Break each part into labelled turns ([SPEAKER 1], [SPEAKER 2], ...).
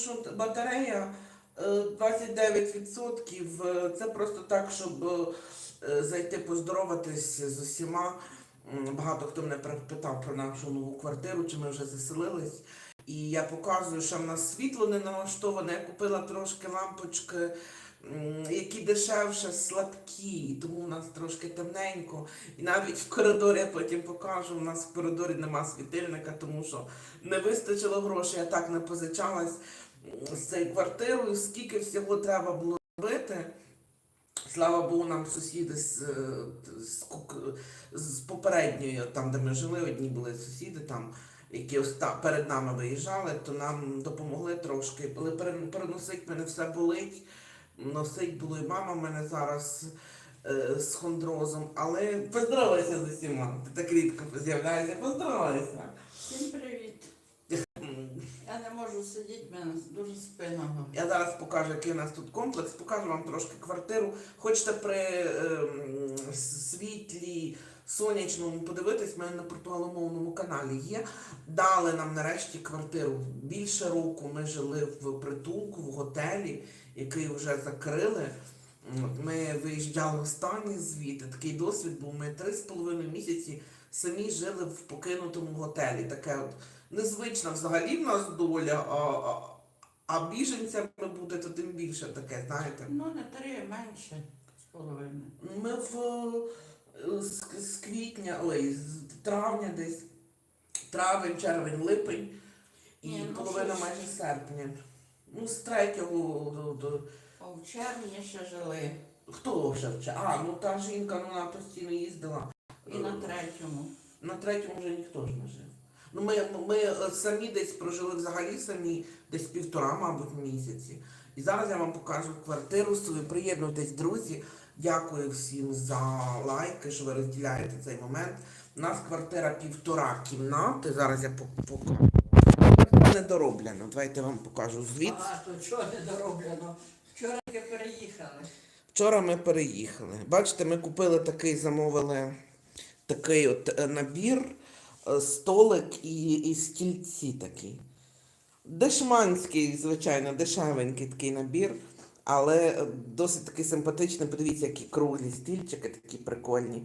[SPEAKER 1] що батарея е, 29%. е, Це просто так, щоб е, зайти поздороватись з усіма. Багато хто мене питав про нашу нову квартиру, чи ми вже заселились. І я показую, що в нас світло не налаштоване. Я купила трошки лампочки, які дешевше, слабкі, тому в нас трошки темненько. І навіть в коридорі я потім покажу. У нас в коридорі нема світильника, тому що не вистачило грошей, я так не позичалась з цією квартирою. Скільки всього треба було робити. Слава Богу, нам сусіди з, е, з, з попередньої, там, де ми жили, одні були сусіди, там, які оста- перед нами виїжджали, то нам допомогли трошки. Але переносить мене все болить. Носить було і мама в мене зараз е, з хондрозом. Але поздоровайся з усіма. Ти так рідко з'являєшся, поздоровайся.
[SPEAKER 2] Всім привіт. Можу сидіти, в мене дуже спина.
[SPEAKER 1] Я зараз покажу, який у нас тут комплекс, покажу вам трошки квартиру. Хочете при ем, світлі сонячному подивитись, в мене на португаломовному каналі є. Дали нам нарешті квартиру. Більше року ми жили в притулку, в готелі, який вже закрили. Ми виїжджали останні звідти. Такий досвід був. Ми три з половиною місяці самі жили в покинутому готелі. Таке от незвична взагалі в нас доля, а, а, а біженцями буде, то тим більше таке, знаєте.
[SPEAKER 2] Ну, не три, менше з половиною.
[SPEAKER 1] Ми в е, з, з квітня, ой, з травня десь, травень, червень, липень і
[SPEAKER 2] Ні, ну,
[SPEAKER 1] половина
[SPEAKER 2] що
[SPEAKER 1] майже серпня. Ну, з третього до, до
[SPEAKER 2] А в червні ще жили.
[SPEAKER 1] хто вже вче? А, ну та жінка, ну вона постійно їздила.
[SPEAKER 2] І на третьому.
[SPEAKER 1] На третьому вже ніхто ж не жив. Ну, ми, ми е, самі десь прожили взагалі самі десь півтора, мабуть, місяці. І зараз я вам покажу квартиру свою. Приєднуйтесь, друзі. Дякую всім за лайки, що ви розділяєте цей момент. У нас квартира півтора кімнати. Зараз я по- покажу. Це недороблено. Давайте я вам покажу звіт.
[SPEAKER 2] Багато чого не дороблено. Вчора тільки переїхали.
[SPEAKER 1] Вчора ми переїхали. Бачите, ми купили такий, замовили такий от е, набір, столик і, і стільці такі. Дешманський, звичайно, дешевенький такий набір, але е, досить такий симпатичний. Подивіться, які круглі стільчики, такі прикольні.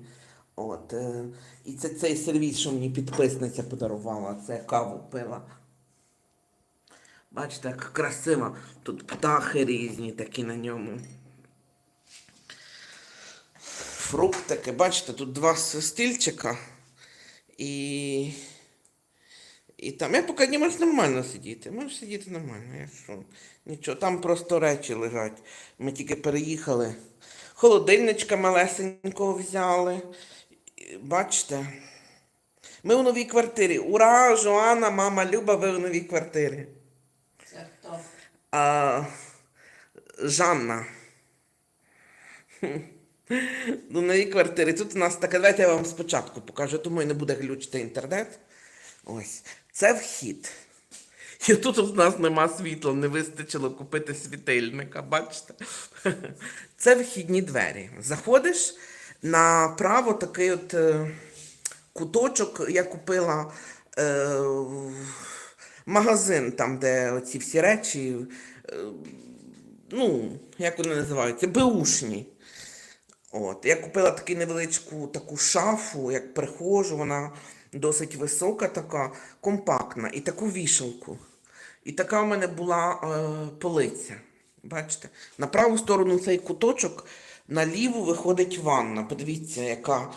[SPEAKER 1] От, е, і це цей сервіс, що мені підписниця подарувала, це каву пила. Бачите, як красиво. Тут птахи різні такі на ньому. Фруктики. Бачите, тут два стільчика. І. І там. Я поки не можу нормально сидіти. Можеш сидіти нормально. Я що? Нічого, там просто речі лежать. Ми тільки переїхали. Холодильничка малесенького взяли. Бачите? Ми у новій квартирі. Ура! Жоанна, мама Люба, ви у новій квартирі.
[SPEAKER 2] Це хто?
[SPEAKER 1] А, Жанна. Ну, новій квартирі. Тут у нас таке, давайте я вам спочатку покажу, тому і не буде глючити інтернет. Ось. Це вхід. І тут у нас нема світла, не вистачило купити світильника, бачите? Це вхідні двері. Заходиш направо такий от е, куточок я купила е, магазин, там, де оці всі речі, е, ну, як вони називаються, беушні. От. Я купила таку невеличку таку шафу, як прихожу, вона досить висока, така, компактна, і таку вішалку. І така в мене була е, полиця. Бачите? На праву сторону цей куточок, на ліву виходить ванна. Подивіться, яка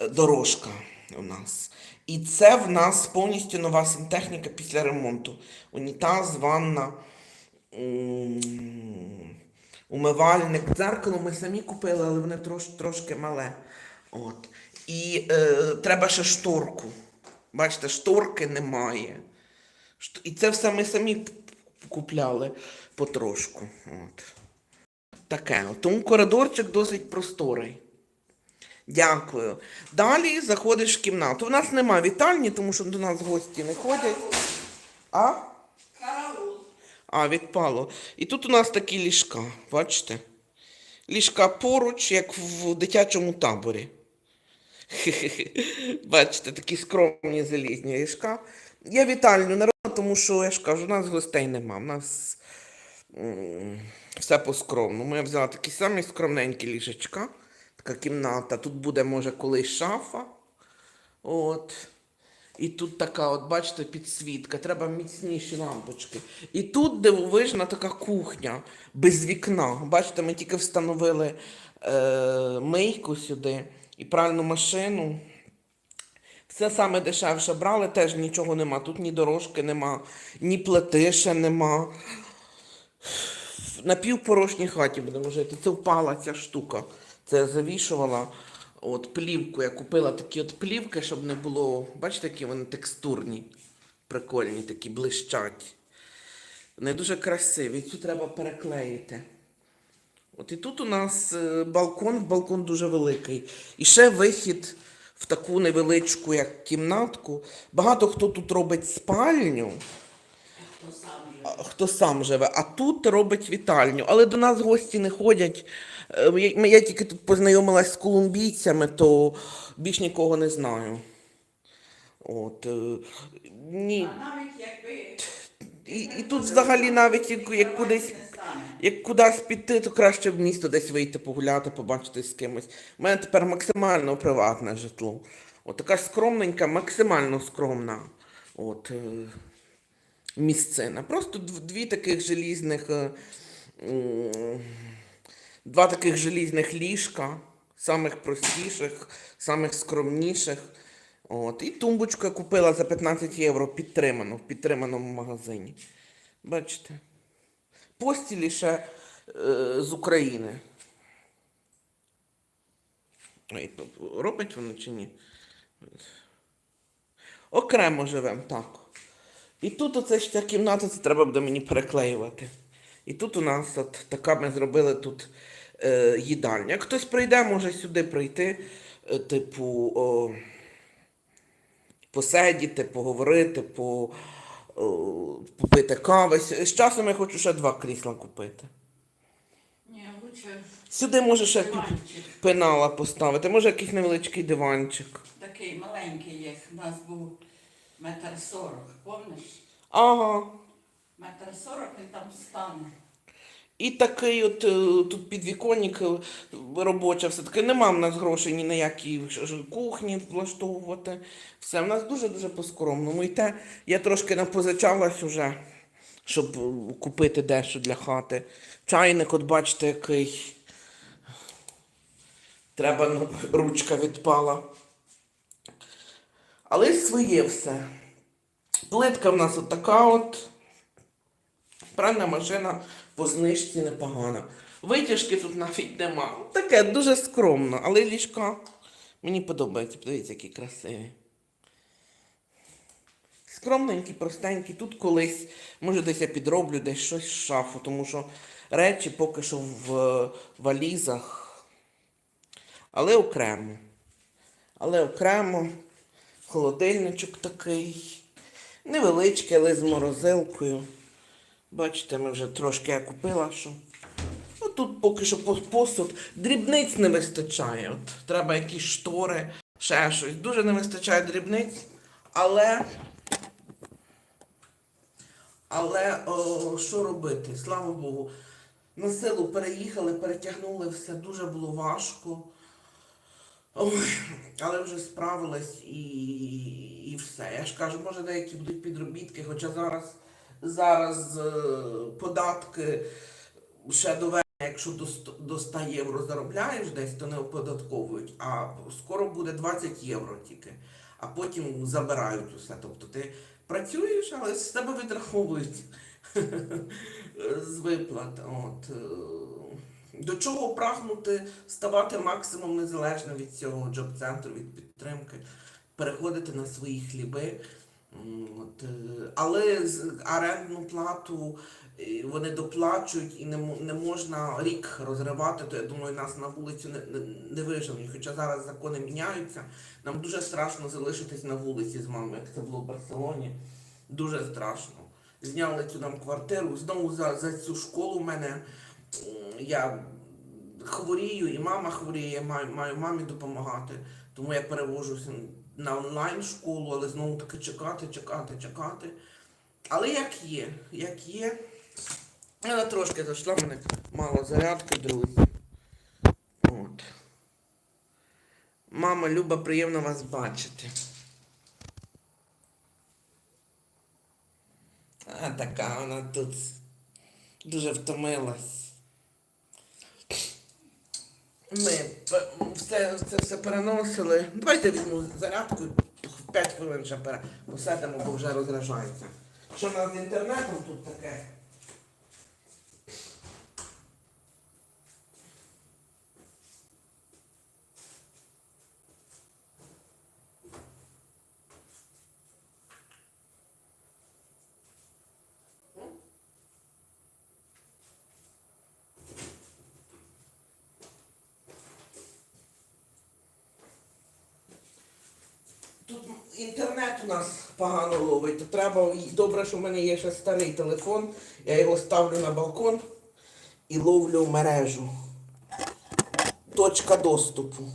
[SPEAKER 1] е, дорожка у нас. І це в нас повністю нова сантехніка після ремонту. Унітаз, ванна, м, умивальник. Дзеркало ми самі купили, але вони трош, трошки мале. От. І е, треба ще шторку. Бачите, шторки немає. І це все ми самі купляли потрошку. От. Таке. Тому коридорчик досить просторий. Дякую. Далі заходиш в кімнату. У нас нема вітальні, тому що до нас гості не ходять. А? А, відпало. І тут у нас такі ліжка, бачите? Ліжка поруч, як в дитячому таборі. Бачите, такі скромні залізні ліжка. Я вітальню не тому що я ж кажу, у нас гостей нема. У нас все по-скромному. Я взяла такі самі скромненькі ліжечка. Така кімната. Тут буде, може, колись шафа. От. І тут така, от, бачите, підсвітка. Треба міцніші лампочки. І тут дивовижна така кухня без вікна. Бачите, ми тільки встановили е, мийку сюди і пральну машину. Все саме дешевше брали, теж нічого нема. Тут ні дорожки нема, ні плити ще нема. На півпорожній хаті будемо жити. Це впала ця штука. Це я завішувала. От плівку. Я купила такі от плівки, щоб не було. Бачите, які вони текстурні, прикольні, такі блищать. Вони дуже красиві. Цю треба переклеїти. От і тут у нас е, балкон, балкон дуже великий. І ще вихід в таку невеличку, як кімнатку. Багато хто тут робить спальню,
[SPEAKER 2] Хто сам
[SPEAKER 1] хто живе, а тут робить вітальню. Але до нас гості не ходять. Е, Я, я тільки тут познайомилась з колумбійцями, то більш нікого не знаю. От, е, ні.
[SPEAKER 2] А навіть якби
[SPEAKER 1] І, і тут взагалі навіть як, як кудись. Як кудись піти, то краще в місто десь вийти погуляти, побачитись з кимось. У мене тепер максимально приватне житло. От така скромненька, максимально скромна от, е, місцина. Просто дві таких желізних, два таких желізних ліжка, самих простіших, самих скромніших. От. І тумбочку я купила за 15 євро підтриману, в підтриманому магазині. Бачите? постілі ще е, з України. Ой, Робить воно чи ні? Окремо живемо, так. І тут оце ця кімната, це треба буде мені переклеювати. І тут у нас от така ми зробили тут е, їдальня. Як хтось прийде, може сюди прийти, е, типу, о, посидіти, поговорити, по, о, попити кави. З з часом я хочу ще два крісла купити.
[SPEAKER 2] Ні, лучше
[SPEAKER 1] Сюди може ще пі-
[SPEAKER 2] диванчик.
[SPEAKER 1] пенала поставити, може якийсь невеличкий диванчик.
[SPEAKER 2] Такий маленький є. У нас був метр сорок, помниш?
[SPEAKER 1] Ага.
[SPEAKER 2] Метр сорок він там стане.
[SPEAKER 1] І такий от е, тут підвіконник е, робоча, все-таки нема в нас грошей ні на які кухні влаштовувати. Все, в нас дуже-дуже по-скромному. І те, я трошки напозичалась уже, щоб е, купити дещо для хати. Чайник, от бачите, який. Треба, ну, ручка відпала. Але своє все. Плитка в нас от така от. Пральна машина по знижці непогана. Витяжки тут навіть нема. Таке дуже скромно, але ліжка мені подобається. Подивіться, які красиві. Скромненькі, простенькі. Тут колись, може, десь я підроблю десь щось з шафу, тому що речі поки що в валізах. Але окремо. Але окремо. Холодильничок такий. Невеличкий, але з морозилкою. Бачите, ми вже трошки я купила, що. Ну тут поки що посуд. Дрібниць не вистачає. От, треба якісь штори, ще щось. Дуже не вистачає дрібниць. Але. Але о, що робити? Слава Богу. На силу переїхали, перетягнули все, дуже було важко. Ой, але вже справилась і, і все. Я ж кажу, може деякі будуть підробітки, хоча зараз, зараз е, податки ще до вересня, якщо до, 100 євро заробляєш десь, то не оподатковують, а скоро буде 20 євро тільки, а потім забирають усе. Тобто ти працюєш, але з тебе відраховують з виплат. От. е, До чого прагнути ставати максимум незалежно від цього джоб-центру, від підтримки, переходити на свої хліби. От, е, але орендну плату е, вони доплачують і не, не можна рік розривати, то я думаю, нас на вулицю не, не, не виженуть. Хоча зараз закони міняються, нам дуже страшно залишитись на вулиці з мамою, як це було в Барселоні. Дуже страшно. Зняли цю нам квартиру. Знову за, за цю школу в мене я хворію, і мама хворіє, маю, маю мамі допомагати. Тому я перевожуся на онлайн школу, але знову таки чекати, чекати, чекати. Але як є, як є. Вона трошки зайшла, в мене мало зарядки, друзі. От. Мама, Люба, приємно вас бачити. А така вона тут дуже втомилась. Ми все, це все переносили. Давайте візьму зарядку, в 5 хвилин ще посадимо, бо вже розражається. Що в нас з інтернетом тут таке? Тут інтернет у нас погано ловить, треба. Добре, що в мене є ще старий телефон. Я його ставлю на балкон і ловлю мережу. Точка доступу.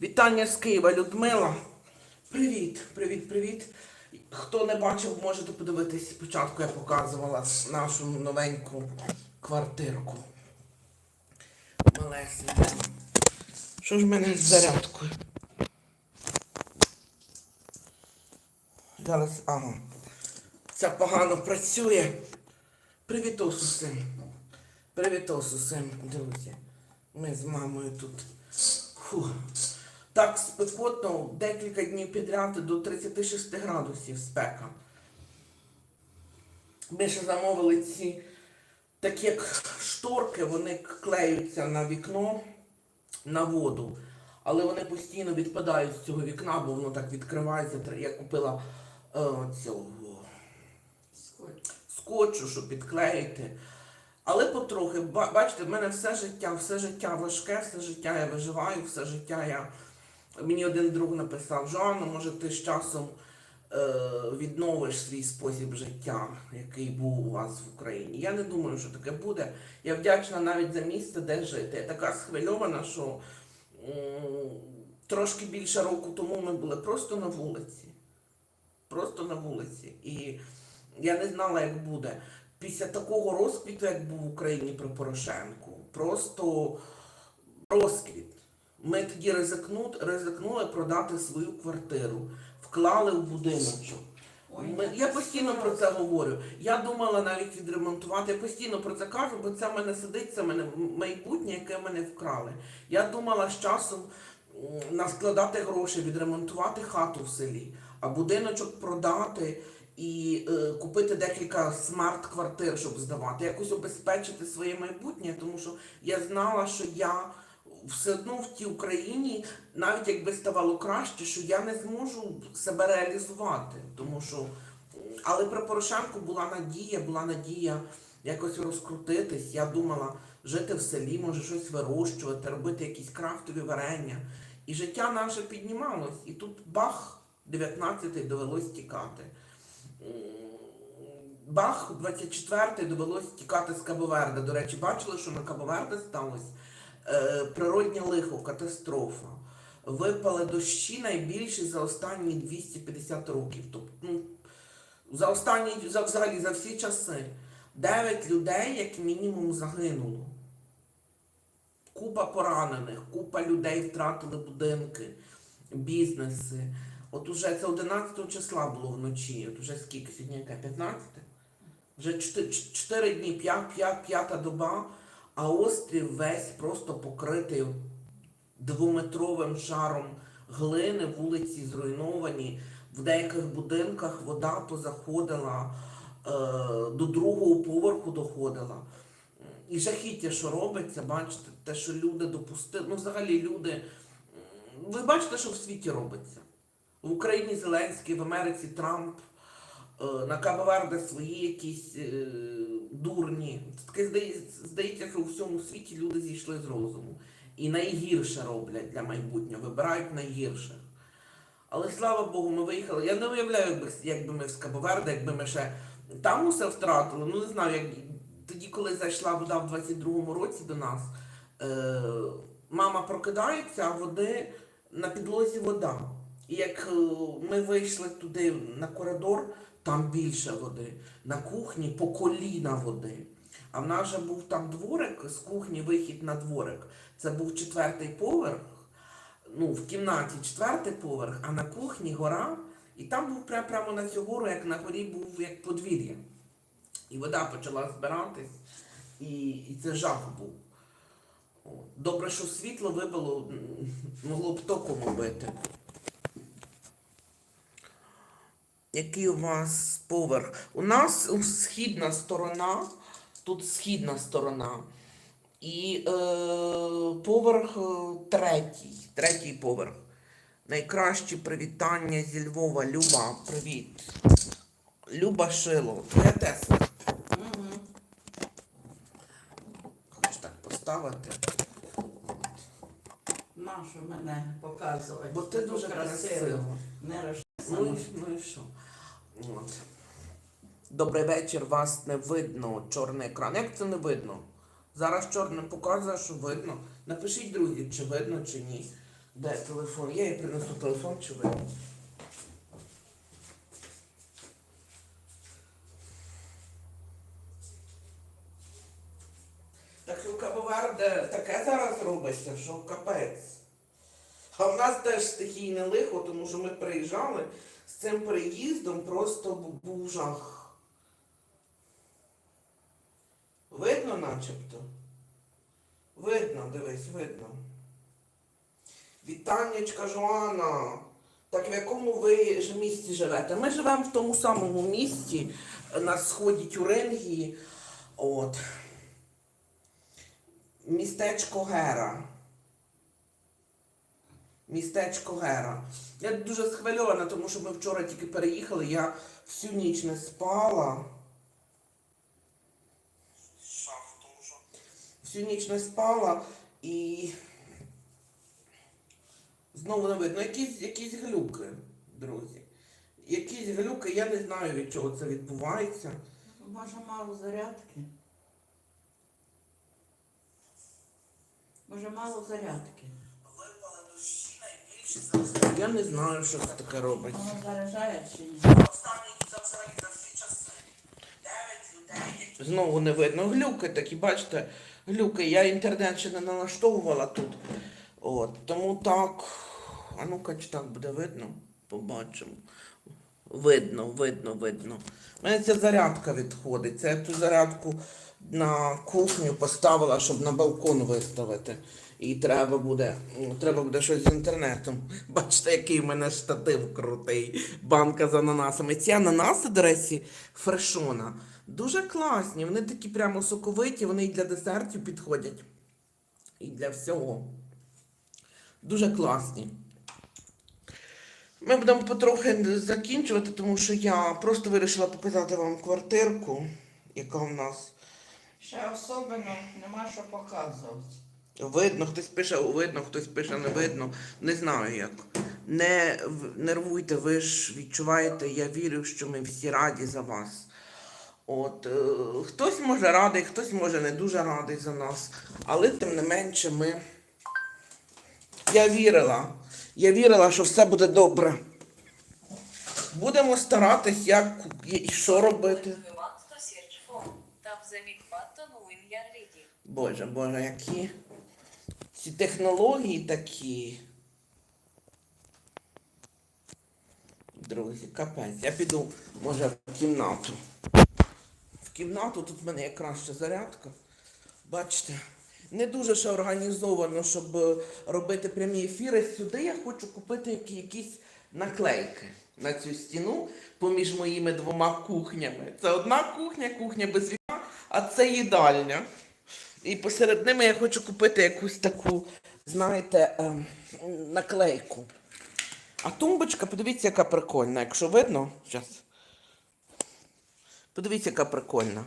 [SPEAKER 1] Вітання з Києва, Людмила. Привіт, привіт, привіт. Хто не бачив, можете подивитись. Спочатку я показувала нашу новеньку квартирку. Малесеньку. Що ж в мене з зарядкою? Зараз, ага. Це погано працює. Привітос усім. Привітос усім, друзі. Ми з мамою тут. Фу. Так спекотно декілька днів підряд до 36 градусів спека. Ми ще замовили ці такі як шторки, вони клеються на вікно на воду. Але вони постійно відпадають з цього вікна, бо воно так відкривається. Я купила цього
[SPEAKER 2] Скотч.
[SPEAKER 1] скотчу, щоб підклеїти. Але потрохи, бачите, в мене все життя, все життя важке, все життя я виживаю, все життя я. Мені один друг написав, Жоанна, може ти з часом е, відновиш свій спосіб життя, який був у вас в Україні. Я не думаю, що таке буде. Я вдячна навіть за місце, де жити. Я така схвильована, що м, трошки більше року тому ми були просто на вулиці. Просто на вулиці. І я не знала, як буде. Після такого розквіту, як був в Україні при Порошенку, просто розквіт. Ми тоді ризикну, ризикнули продати свою квартиру, вклали в будиночок.
[SPEAKER 2] Ой,
[SPEAKER 1] Ми- я постійно про це говорю. Я думала навіть відремонтувати. Я постійно про це кажу, бо це в мене сидить, це в мене майбутнє, яке мене вкрали. Я думала з часом наскладати гроші, відремонтувати хату в селі, а будиночок продати і е, купити декілька смарт-квартир, щоб здавати, якось обезпечити своє майбутнє, тому що я знала, що я все одно в тій Україні, навіть якби ставало краще, що я не зможу себе реалізувати. Тому що, але при Порошенку була надія, була надія якось розкрутитись. Я думала жити в селі, може щось вирощувати, робити якісь крафтові варення. І життя наше піднімалось. І тут бах, 19-й довелось тікати. Бах, 24-й довелось тікати з Кабоверда. До речі, бачили, що на Кабоверде сталося? Е, природнє лихо, катастрофа. Випали дощі найбільші за останні 250 років. Тобто, ну, за останні, за, взагалі за всі часи. 9 людей, як мінімум, загинуло. Купа поранених, купа людей втратили будинки, бізнеси. От уже це 11 числа було вночі. От уже скільки сьогодні яке? 15? Вже 4 дні, 5, 5, п'ята доба, а острів весь просто покритий двометровим шаром глини, вулиці зруйновані. В деяких будинках вода позаходила, е, до другого поверху доходила. І жахіття, що робиться, бачите, те, що люди допустили. Ну, взагалі люди. Ви бачите, що в світі робиться. В Україні Зеленський, в Америці Трамп, е, на Кабоверде свої якісь е, дурні. Таке здається, що у всьому світі люди зійшли з розуму. І найгірше роблять для майбутнього, вибирають найгірше. Але слава Богу, ми виїхали. Я не уявляю, якби, ми з Кабоверде, якби ми ще там усе втратили. Ну не знаю, як тоді, коли зайшла вода в 22-му році до нас, е, мама прокидається, а води на підлозі вода. І як е, ми вийшли туди на коридор, там більше води. На кухні по коліна води. А в нас же був там дворик, з кухні вихід на дворик. Це був четвертий поверх. Ну, в кімнаті четвертий поверх, а на кухні гора. І там був прямо, на цю гору, як на горі був як подвір'я. І вода почала збиратись, і, і це жах був. Добре, що світло вибило, могло б током убити. Який у вас поверх? У нас східна сторона, тут східна сторона. І е, поверх е, третій, третій поверх. Найкращі привітання зі Львова. Люба, привіт. Люба Шило, твоя Тесла.
[SPEAKER 2] Угу.
[SPEAKER 1] Хочеш так поставити?
[SPEAKER 2] Нащо мене показувати?
[SPEAKER 1] Бо ти дуже красива.
[SPEAKER 2] Не
[SPEAKER 1] Ну, ну і що? От. Добрий вечір, вас не видно, чорний екран. Як це не видно? Зараз чорним показує, що видно. Напишіть, друзі, чи видно, чи ні. Де телефон? Я їй принесу телефон, чи видно. Так що в Кабоверде таке зараз робиться, що капець. А в нас теж стихійне лихо, тому що ми приїжджали з цим приїздом просто бу- був жах. Видно начебто? Видно, дивись, видно. Вітаннячка Жоана. Так в якому ви ж місті живете? Ми живемо в тому самому місті на сході Тюрингії. От. Містечко Гера. Містечко Гера. Я дуже схвильована, тому що ми вчора тільки переїхали, я всю ніч не спала. Всю ніч не спала і знову не видно. Якісь, якісь глюки, друзі. Якісь глюки, я не знаю від чого це відбувається.
[SPEAKER 2] Може мало зарядки? Може мало зарядки?
[SPEAKER 1] Я не знаю, що це таке робить.
[SPEAKER 2] Воно заряджає чи ні?
[SPEAKER 1] Знову не видно. Глюки такі, бачите, глюки. Я інтернет ще не налаштовувала тут. От, тому так. А ну-ка, чи так буде видно? Побачимо. Видно, видно, видно. У мене ця зарядка відходить. Це я ту зарядку на кухню поставила, щоб на балкон виставити. І треба буде, треба буде щось з інтернетом. Бачите, який в мене штатив крутий. Банка з ананасами. Ці ананаси, до речі, фрешона. Дуже класні. Вони такі прямо соковиті, вони і для десертів підходять. І для всього. Дуже класні. Ми будемо потрохи закінчувати, тому що я просто вирішила показати вам квартирку, яка в нас.
[SPEAKER 2] Ще особливо нема що показувати.
[SPEAKER 1] Видно, хтось пише видно, хтось пише не видно. Не знаю як. Не нервуйте, ви ж відчуваєте, я вірю, що ми всі раді за вас. От, е, хтось може радий, хтось може не дуже радий за нас. Але тим не менше ми. Я вірила. Я вірила, що все буде добре. Будемо старатись, як і що робити. Боже, боже, які ці технології такі. Друзі, капець. Я піду, може, в кімнату. В кімнату тут в мене є краща зарядка. Бачите, не дуже ще організовано, щоб е, робити прямі ефіри. Сюди я хочу купити які- якісь наклейки на цю стіну поміж моїми двома кухнями. Це одна кухня, кухня без вікна, а це їдальня. І посеред ними я хочу купити якусь таку, знаєте, ем, наклейку. А тумбочка, подивіться, яка прикольна. Якщо видно, зараз. Подивіться, яка прикольна.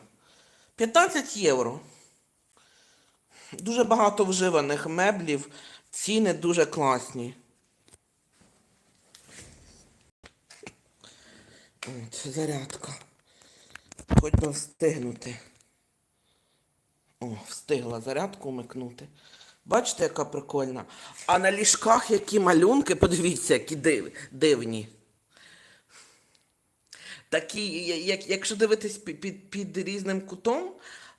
[SPEAKER 1] 15 євро. Дуже багато вживаних меблів, ціни дуже класні. От, зарядка. Хоч би встигнути. О, встигла зарядку вмикнути. Бачите, яка прикольна. А на ліжках які малюнки, подивіться, які див, дивні. Такі, як, якщо дивитись під, під, під різним кутом,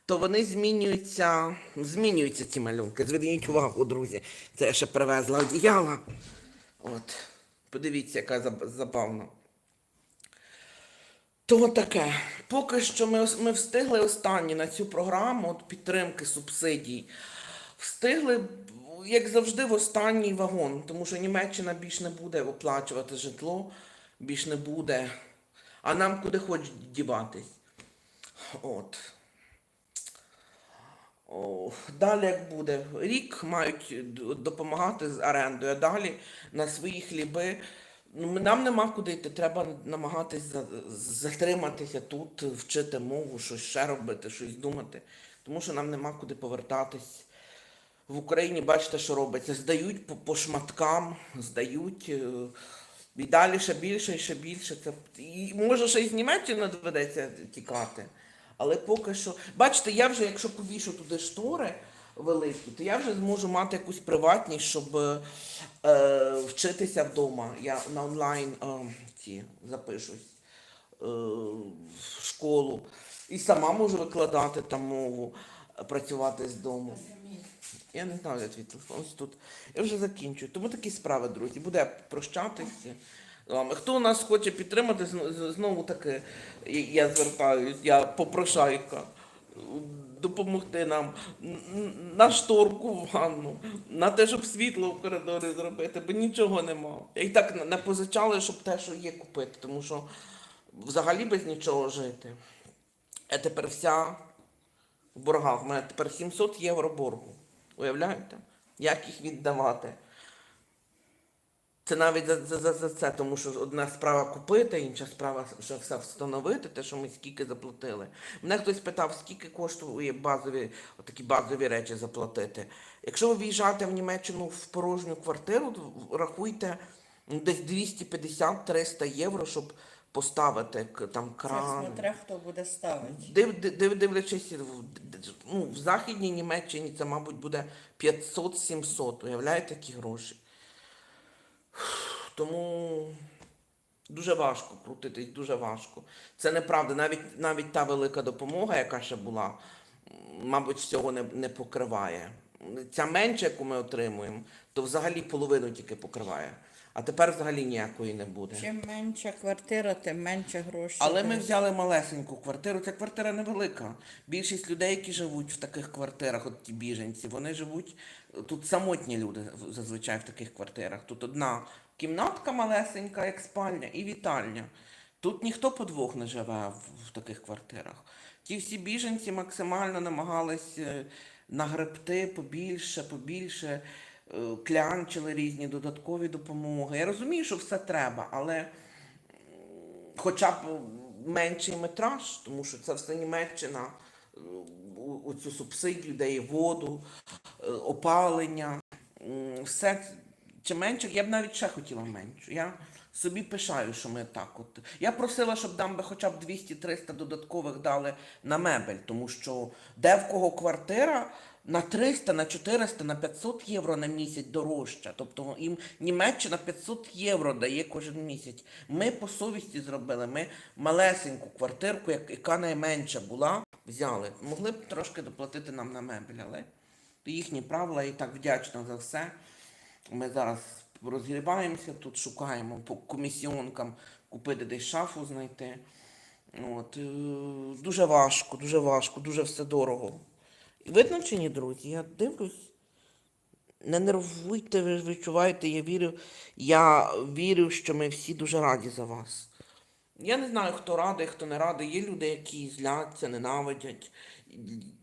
[SPEAKER 1] то вони змінюються, змінюються ці малюнки. Зверніть увагу, друзі. Це я ще привезла одіяла. От. Подивіться, яка забавна. То таке. Поки що ми, ми встигли останні на цю програму от підтримки субсидій. Встигли, як завжди, в останній вагон, тому що Німеччина більш не буде оплачувати житло, більш не буде. А нам куди хоч діватись. От. О, далі як буде? Рік мають допомагати з орендою, а далі на свої хліби. Ну, нам нема куди йти, треба намагатись затриматися тут, вчити мову, щось ще робити, щось думати. Тому що нам нема куди повертатись. В Україні бачите, що робиться. Здають по, по шматкам, здають. е, І далі ще більше і ще більше. Це, і може ще й з Німеччини доведеться тікати. Але поки що. Бачите, я вже, якщо повішу туди штори великі, то я вже зможу мати якусь приватність, щоб е, е, вчитися вдома. Я на онлайн е, ці запишусь е, в школу. І сама можу викладати там мову, працювати з дому. Я не знаю, де твій телефон ось тут. Я вже закінчую. Тому такі справи, друзі. Буде прощатися. Хто нас хоче підтримати, знову таки я звертаюсь, я попрошайка. Допомогти нам на шторку в ванну, на те, щоб світло в коридорі зробити, бо нічого нема. І так не позичали, щоб те, що є, купити, тому що взагалі без нічого жити. А тепер вся в боргах. У мене тепер 700 євро боргу. Уявляєте? Як їх віддавати? Це навіть за, за, за, за це, тому що одна справа купити, інша справа вже все встановити, те, що ми скільки заплатили. Мене хтось питав, скільки коштує базові, отакі базові речі заплатити. Якщо ви в'їжджаєте в Німеччину в порожню квартиру, рахуйте ну, десь 250-300 євро, щоб поставити там
[SPEAKER 2] Це смотря хто буде ставити.
[SPEAKER 1] Див, див, див- дивлячись, ну, в Західній Німеччині це, мабуть, буде 500-700. Уявляєте, які гроші? Тому дуже важко крутитись, дуже важко. Це неправда. Навіть, навіть та велика допомога, яка ще була, мабуть, всього не, не покриває. Ця менша, яку ми отримуємо, то взагалі половину тільки покриває. А тепер взагалі ніякої не буде.
[SPEAKER 2] Чим менша квартира, тим менше грошей.
[SPEAKER 1] Але ми взяли малесеньку квартиру. Ця квартира невелика. Більшість людей, які живуть в таких квартирах, от ті біженці, вони живуть тут самотні люди зазвичай в таких квартирах. Тут одна кімнатка малесенька, як спальня, і вітальня. Тут ніхто по двох не живе в, таких квартирах. Ті всі біженці максимально намагались е, нагребти побільше, побільше, клянчили різні додаткові допомоги. Я розумію, що все треба, але хоча б менший метраж, тому що це все Німеччина, е, у- у цю субсидію дає воду, е, опалення, все чим менше, я б навіть ще хотіла меншу. Я собі пишаю, що ми так от. Я просила, щоб нам би хоча б 200-300 додаткових дали на мебель, тому що де в кого квартира на 300, на 400, на 500 євро на місяць дорожча. Тобто їм Німеччина 500 євро дає кожен місяць. Ми по совісті зробили. Ми малесеньку квартирку, яка найменша була, взяли. Могли б трошки доплатити нам на мебель, але їхні правила і так вдячна за все. Ми зараз розгрібаємося, тут шукаємо по комісіонкам купити десь шафу знайти. От, е, дуже важко, дуже важко, дуже все дорого. Видно чи ні, друзі? Я дивлюсь. Не нервуйте, ви відчуваєте, я вірю, я вірю, що ми всі дуже раді за вас. Я не знаю, хто радий, хто не радий. Є люди, які зляться, ненавидять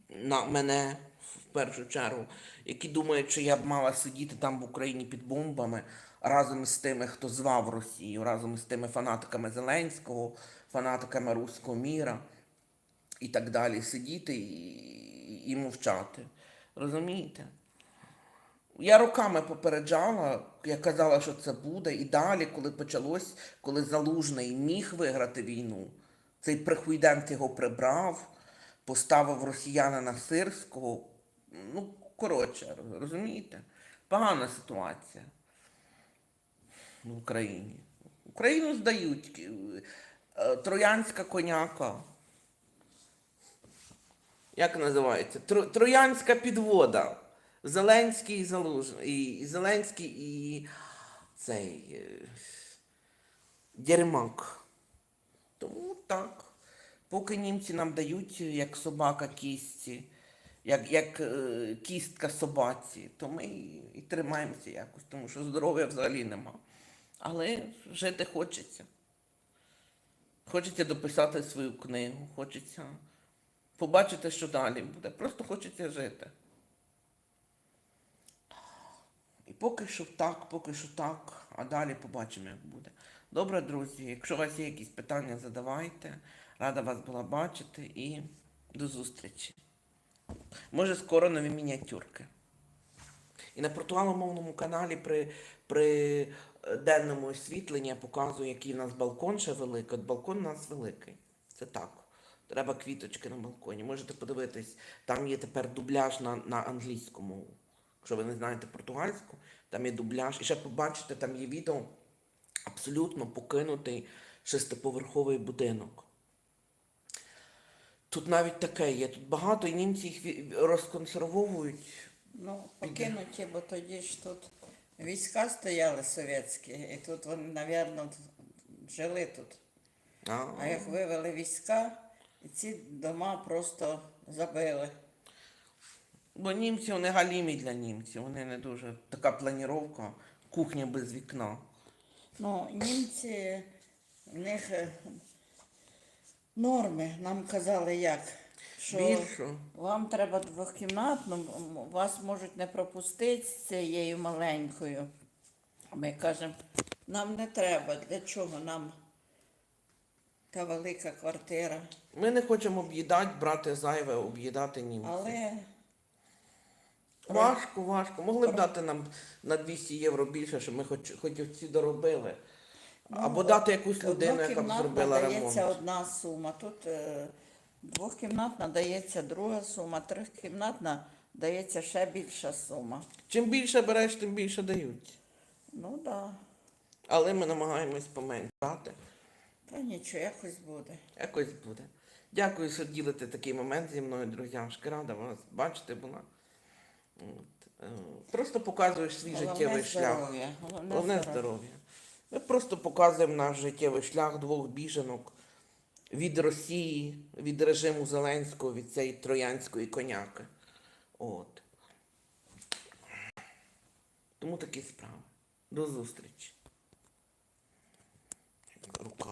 [SPEAKER 1] на мене в першу чергу, які думають, що я б мала сидіти там в Україні під бомбами разом з тими, хто звав Росію, разом з тими фанатиками Зеленського, фанатиками Руського міра і так далі. Сидіти і, і мовчати. Розумієте? Я роками попереджала, я казала, що це буде, і далі, коли почалось, коли Залужний міг виграти війну, цей прихуйдент його прибрав, поставив росіянина Сирського. Ну, коротше, розумієте? Погана ситуація в Україні. Україну здають. Е, Троянська коняка. Як називається? Тро- Троянська підвода. Зеленський і Залужний. І Зеленський і цей е, Дермак. Тому так. Поки німці нам дають е, як собака кісті, як, як е, кістка собаці, то ми і, і тримаємося якось, тому що здоров'я взагалі нема. Але жити хочеться. Хочеться дописати свою книгу, хочеться побачити, що далі буде. Просто хочеться жити. І поки що так, поки що так, а далі побачимо, як буде. Добре, друзі, якщо у вас є якісь питання, задавайте. Рада вас була бачити і до зустрічі. Може, скоро нові мініатюрки. І на португаломовному каналі при, при е, денному освітленні я показую, який у нас балкон ще великий. От балкон у нас великий. Це так. Треба квіточки на балконі. Можете подивитись, там є тепер дубляж на, на англійську мову. Якщо ви не знаєте португальську, там є дубляж. І ще побачите, там є відео абсолютно покинутий шестиповерховий будинок. Тут навіть таке є. Тут багато, і німці їх розконсервовують.
[SPEAKER 2] Ну, покинуті, бо тоді ж тут війська стояли совєтські, і тут вони, напевно, жили тут.
[SPEAKER 1] А,
[SPEAKER 2] А як вивели війська, і ці дома просто забили.
[SPEAKER 1] Бо німці вони галімі для німців. Вони не дуже. Така планіровка, кухня без вікна.
[SPEAKER 2] Ну, німці, в них е, норми, нам казали як. Що
[SPEAKER 1] Більше.
[SPEAKER 2] вам треба двохкімнатну, вас можуть не пропустити з цією маленькою. Ми кажемо, нам не треба, для чого нам та велика квартира.
[SPEAKER 1] Ми не хочемо об'їдати, брати зайве, об'їдати німців.
[SPEAKER 2] Але
[SPEAKER 1] Важко, важко. Могли б дати нам на 200 євро більше, щоб ми хоч, хоч ці доробили. Або дати якусь людину, яка б зробила
[SPEAKER 2] дається
[SPEAKER 1] ремонт.
[SPEAKER 2] одна сума. Тут е, двохкімнатна дається друга сума, трьохкімнатна дається ще більша сума.
[SPEAKER 1] Чим більше береш, тим більше дають.
[SPEAKER 2] Ну так. Да.
[SPEAKER 1] Але ми намагаємось поменшати.
[SPEAKER 2] Та нічого, якось буде.
[SPEAKER 1] Якось буде. Дякую, що ділите такий момент зі мною, друзяшки. Рада вас бачити була. От. е, Просто показуєш свій життєвий
[SPEAKER 2] Головне
[SPEAKER 1] шлях.
[SPEAKER 2] здоров'я. Головне,
[SPEAKER 1] Головне
[SPEAKER 2] здоров'я.
[SPEAKER 1] здоров'я. Ми просто показуємо наш життєвий шлях двох біженок від Росії, від режиму Зеленського, від цієї троянської коняки. От. Тому такі справи. До зустрічі. Рука